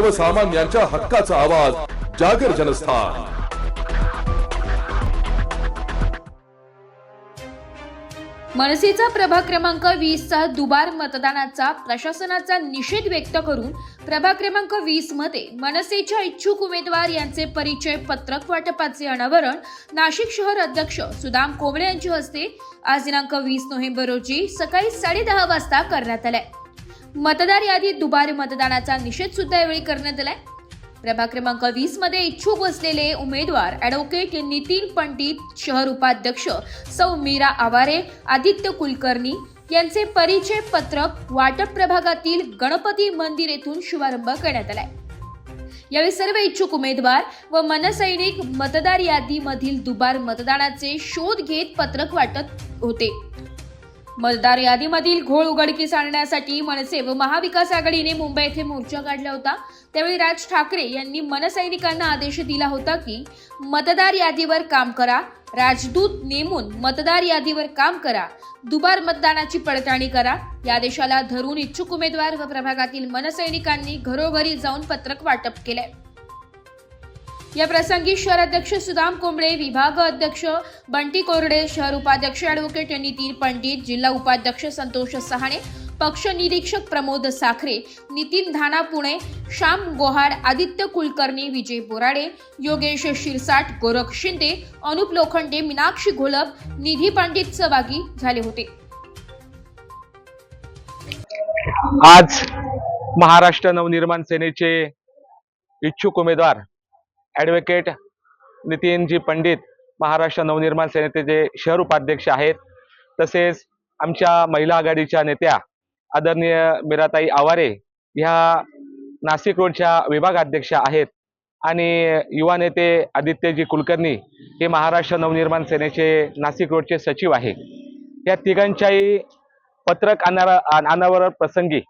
सर्वसामान्यांच्या हक्काचा आवाज जागर जनस्थान. मनसेचा प्रभाग क्रमांक वीसचा दुबार मतदानाचा प्रशासनाचा निषेध व्यक्त करून प्रभाग क्रमांक वीसमध्ये मनसेच्या इच्छुक उमेदवार यांचे परिचय पत्रक वाटपाचे अनावरण नाशिक शहर अध्यक्ष सुदाम कोंबळे यांच्या हस्ते आज दिनांक वीस नोव्हेंबर रोजी सकाळी साडेदहा वाजता करण्यात आलाय. मतदार यादीत दुबारी मतदानाचा निषेध सुद्धा यावेळी करण्यात आलाय. प्रभाग क्रमांक वीसमध्ये इच्छुक असलेले उमेदवार ॲडव्होकेट नितीन पंडित शहर उपाध्यक्ष सौ मीरा आवारे आदित्य कुलकर्णी यांचे परिचय पत्रक वाटप प्रभागातील गणपती मंदिर येथून शुभारंभ करण्यात आलाय. यावेळी सर्व इच्छुक उमेदवार व मनसैनिक मतदार यादीमधील दुबार मतदानाचे शोध घेत पत्रक वाटत होते. मतदार यादीमधील घोळ उघडकीस आणण्यासाठी मनसे व महाविकास आघाडीने मुंबई येथे मोर्चा काढला होता. त्यावेळी राज ठाकरे यांनी मनसैनिकांना आदेश दिला होता की मतदार यादीवर काम करा. राजदूत नेमून मतदार यादीवर काम करा. दुबार मतदानाची पडताळणी करा. या आदेशाला धरून इच्छुक उमेदवार व प्रभागातील मनसैनिकांनी घरोघरी जाऊन पत्रक वाटप केले या प्रसंगी शहर अध्यक्ष सुदाम कोंबडे विभाग अध्यक्ष बंटी कोरडे शहर उपाध्यक्ष ॲडव्होकेट नितीन पंडित जिल्हा उपाध्यक्ष संतोष सहाणे पक्ष निरीक्षक प्रमोद साखरे नितीन धाना पुणे श्याम गोहाड आदित्य कुलकर्णी विजय बोराडे योगेश शिरसाट गोरख शिंदे अनुप लोखंडे मीनाक्षी घोलप निधी पंडित सहभागी झाले होते. आज महाराष्ट्र नवनिर्माण सेनेचे इच्छुक उमेदवार ॲडव्होकेट नितीनजी पंडित महाराष्ट्र नवनिर्माण सेनेचे जे शहर उपाध्यक्ष आहेत तसेच आमच्या महिला आघाडीच्या नेत्या आदरणीय मीराताई आवारे ह्या नाशिक रोडच्या विभागाध्यक्ष आहेत आणि युवा नेते आदित्यजी कुलकर्णी हे महाराष्ट्र नवनिर्माण सेनेचे नाशिक रोडचे सचिव आहे या तिघांच्याही पत्रक अनारा अनावरण प्रसंगी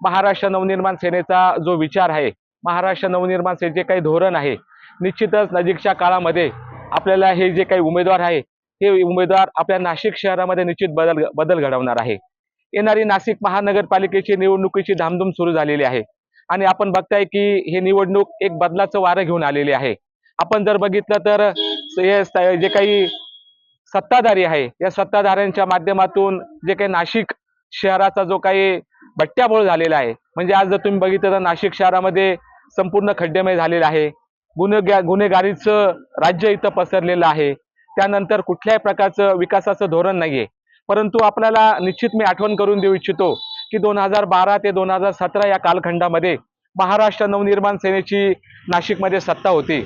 महाराष्ट्र नवनिर्माण सेनेचा जो विचार आहे महाराष्ट्र नवनिर्माणचे जे काही धोरण आहे निश्चितच नजीकच्या काळामध्ये आपल्याला हे जे काही उमेदवार आहे हे उमेदवार आपल्या नाशिक शहरामध्ये निश्चित बदल बदल घडवणार आहे. येणारी नाशिक महानगरपालिकेची निवडणुकीची धामधूम सुरू झालेली आहे. आणि आपण बघताय की हे निवडणूक एक बदलाचं वारं घेऊन आलेली आहे. आपण जर बघितलं तर हे जे काही सत्ताधारी आहे या सत्ताधाऱ्यांच्या माध्यमातून जे काही नाशिक शहराचा जो काही बट्ट्याबोळ झालेला आहे म्हणजे आज जर तुम्ही बघितलं तर नाशिक शहरामध्ये संपूर्ण खड्डेमय झालेलं आहे. गुन्हेगा गुन्हेगारीचं राज्य इथं पसरलेलं आहे. त्यानंतर कुठल्याही प्रकारचं विकासाचं धोरण नाहीये. परंतु आपल्याला निश्चित मी आठवण करून देऊ इच्छितो की दोन हजार बारा ते दोन हजार सतरा या कालखंडामध्ये महाराष्ट्र नवनिर्माण सेनेची नाशिकमध्ये सत्ता होती.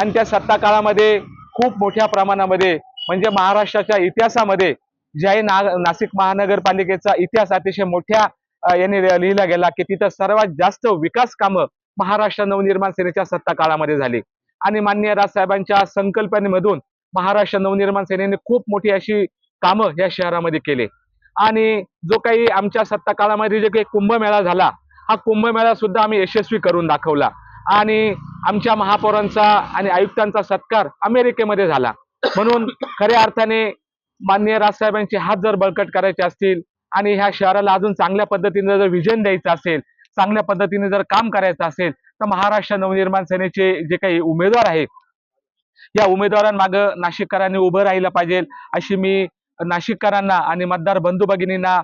आणि त्या सत्ता काळामध्ये खूप मोठ्या प्रमाणामध्ये म्हणजे महाराष्ट्राच्या इतिहासामध्ये जे आहे ना नाशिक महानगरपालिकेचा इतिहास अतिशय मोठ्या याने लिहिला गेला की तिथं सर्वात जास्त विकास कामं महाराष्ट्र नवनिर्माण सेनेच्या सत्ता काळामध्ये झाली. आणि माननीय राजसाहेबांच्या संकल्पनेमधून महाराष्ट्र नवनिर्माण सेनेने खूप मोठी अशी कामं या शहरामध्ये केले. आणि जो काही आमच्या सत्ता काळामध्ये जे काही कुंभमेळा झाला हा कुंभमेळा सुद्धा आम्ही यशस्वी करून दाखवला. आणि आमच्या महापौरांचा आणि आयुक्तांचा सत्कार अमेरिकेमध्ये झाला. म्हणून खऱ्या अर्थाने माननीय राजसाहेबांचे हात जर बळकट करायचे असतील आणि ह्या शहराला अजून चांगल्या पद्धतीने जर विजन द्यायचं असेल चांगल्या पद्धतीने जर काम करायचं असेल तर महाराष्ट्र नवनिर्माण सेनेचे जे काही उमेदवार आहेत या उमेदवारांमागे नाशिककरांनी उभं राहिलं पाहिजे. अशी मी नाशिककरांना आणि मतदार बंधू भगिनींना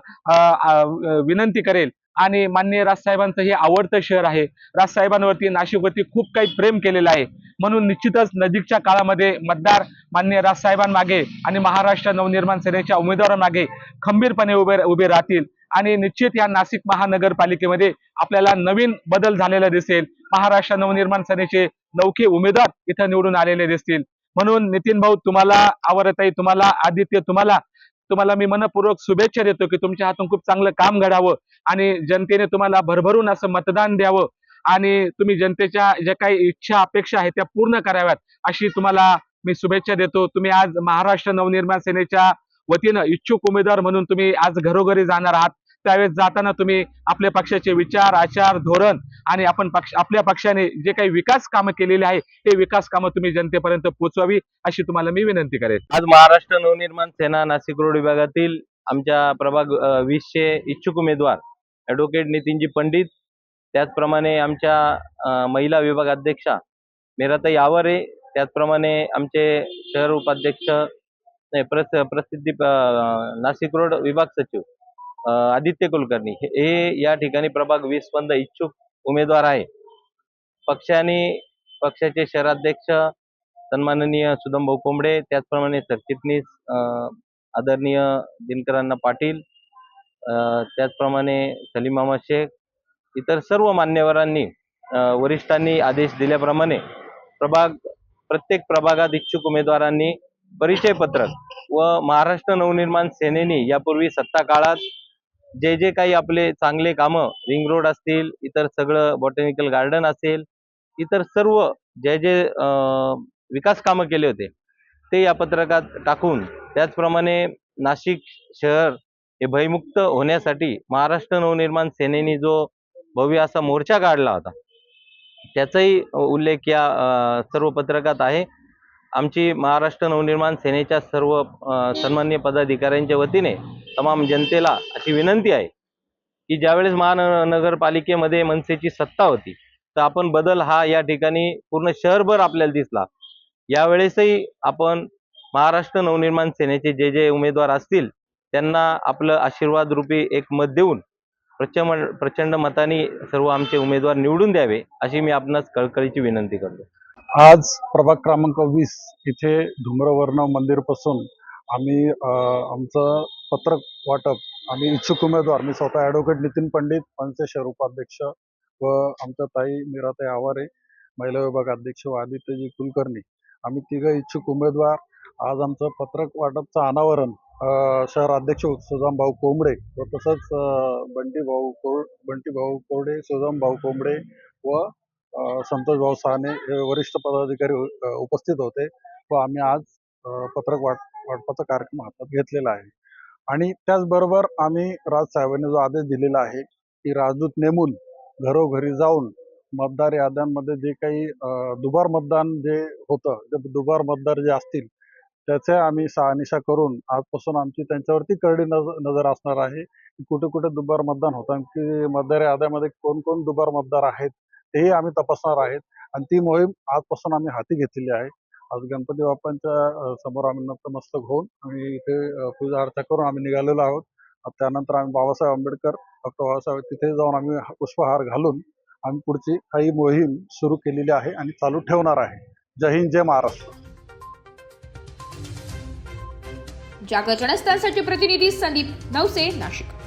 विनंती करेल. आणि माननीय राजसाहेबांचं हे आवडतं शहर आहे. राजसाहेबांवरती नाशिकवरती खूप काही प्रेम केलेलं आहे. म्हणून निश्चितच नजीकच्या काळामध्ये मतदार माननीय राजसाहेबांमागे आणि महाराष्ट्र नवनिर्माण सेनेच्या उमेदवारांमागे खंबीरपणे उभे उभे राहतील. आणि निश्चित या नाशिक महानगरपालिकेमध्ये आपल्याला नवीन बदल झालेला दिसेल. महाराष्ट्र नवनिर्माण सेनेचे नौके उमेदवार इथं निवडून आलेले दिसतील. म्हणून नितीन भाऊ तुम्हाला आवडताई तुम्हाला आदित्य तुम्हाला तुम्हाला मी मनपूर्वक शुभेच्छा देतो की तुमच्या हातून खूप चांगलं काम घडावं आणि जनतेने तुम्हाला भरभरून असं मतदान द्यावं आणि तुम्ही जनतेच्या ज्या काही इच्छा अपेक्षा आहेत त्या पूर्ण कराव्यात अशी तुम्हाला मी शुभेच्छा देतो. तुम्ही आज महाराष्ट्र नवनिर्माण सेनेच्या वतीनं इच्छुक उमेदवार म्हणून तुम्ही आज घरोघरी जाणार आहात. त्यावेळेस जाताना तुम्ही आपल्या पक्षाचे विचार आचार धोरण आणि आपण पक्ष आपल्या पक्षाने जे काही विकास कामं केलेली आहे ते विकास कामं तुम्ही जनतेपर्यंत पोहोचवावी अशी तुम्हाला मी विनंती करेन. आज महाराष्ट्र नवनिर्माण सेना नाशिक रोड विभागातील आमच्या प्रभाग वीसचे इच्छुक उमेदवार ॲडव्होकेट नितीनजी पंडित त्याचप्रमाणे आमच्या महिला विभाग अध्यक्षा मेराताई आवारे त्याचप्रमाणे आमचे शहर उपाध्यक्ष प्रस प्रसिद्धी नाशिक रोड विभाग सचिव आदित्य कुलकर्णी. हे या ठिकाणी प्रभाग वीस बंद इच्छुक उमेदवार आहे पक्षाने पक्षाचे शहराध्यक्ष सन्माननीय सुदम भाऊ कोंबडे त्याचप्रमाणे सरचिटणीस आदरणीय दिनकरांना पाटील त्याचप्रमाणे सलीम अहमद शेख इतर सर्व मान्यवरांनी वरिष्ठांनी आदेश दिल्याप्रमाणे प्रभाग प्रत्येक प्रभागात इच्छुक उमेदवारांनी परिचय पत्रक व महाराष्ट्र नवनिर्माण सेनेने यापूर्वी सत्ता काळात जे जे काही आपले चांगले कामं रिंग रोड असतील इतर सगळं बॉटॅनिकल गार्डन असेल इतर सर्व जे जे विकास कामं केले होते ते या पत्रकात टाकून त्याचप्रमाणे नाशिक शहर हे भयमुक्त होण्यासाठी महाराष्ट्र नवनिर्माण सेनेने जो भव्य असा मोर्चा काढला होता त्याचाही उल्लेख या सर्व पत्रकात आहे. आमची महाराष्ट्र नवनिर्माण सेनेच्या सर्व सन्मान्य पदाधिकाऱ्यांच्या वतीने तमाम जनतेला अशी विनंती आहे की ज्यावेळेस महानगरपालिकेमध्ये मनसेची सत्ता होती तर आपण बदल हा या ठिकाणी पूर्ण शहरभर आपल्याला दिसला. यावेळेसही आपण महाराष्ट्र नवनिर्माण सेनेचे जे जे उमेदवार असतील त्यांना आपलं आशीर्वाद रूपी एक मत देऊन प्रचंड प्रचंड मताने सर्व आमचे उमेदवार निवडून द्यावे अशी मी आपणास कळकळीची विनंती करतो. आज प्रभाग क्रमांक वीस इथे धूम्रवर्ण मंदिरपासून आम्ही आमचं पत्रक वाटप आम्ही इच्छुक उमेदवार मी स्वतः ॲडव्होकेट नितीन पंडित मनसे शहर उपाध्यक्ष व आमच्या ताई मीराताई आवारे महिला विभाग अध्यक्ष व आदित्यजी कुलकर्णी. आम्ही तिघं इच्छुक उमेदवार. आज आमचं पत्रक वाटपचं अनावरण शहर अध्यक्ष सुदाम भाऊ कोंबडे व तसंच बंटी भाऊ कोर बंटी भाऊ कोरडे सुदाम भाऊ कोंबडे व संतोष भाऊ साने वरिष्ठ पदाधिकारी उपस्थित होते व आम्ही आज पत्रक वाट वाटपाचा कार्यक्रम हातात घेतलेला आहे. आणि त्याचबरोबर आम्ही राजसाहेबांनी जो आदेश दिलेला आहे की राजदूत नेमून घरोघरी जाऊन मतदार याद्यांमध्ये जे काही दुबार मतदान जे होतं जे दुबार मतदार जे असतील त्याचे आम्ही सहानिशा करून आजपासून आमची त्यांच्यावरती करडी नजर नजर असणार आहे की कुठे कुठे दुबार मतदान होतं की मतदार याद्यामध्ये कोण कोण दुबार मतदार आहेत तेही आम्ही तपासणार आहेत. आणि ती मोहीम आजपासून आम्ही हाती घेतलेली आहे. आज गणपती बाप्पांच्या समोर आम्ही नतमस्तक होऊन आम्ही इथे पूजा अर्चा करून आम्ही निघालेलो आहोत. त्यानंतर आम्ही बाबासाहेब आंबेडकर डॉक्टर बाबासाहेब तिथे जाऊन आम्ही पुष्पहार घालून आम्ही पुढची काही मोहीम सुरू केलेली आहे आणि चालू ठेवणार आहे. जय हिंद जय महाराष्ट्र. जागर प्रतिनिधी संदीप नवसे नाशिक.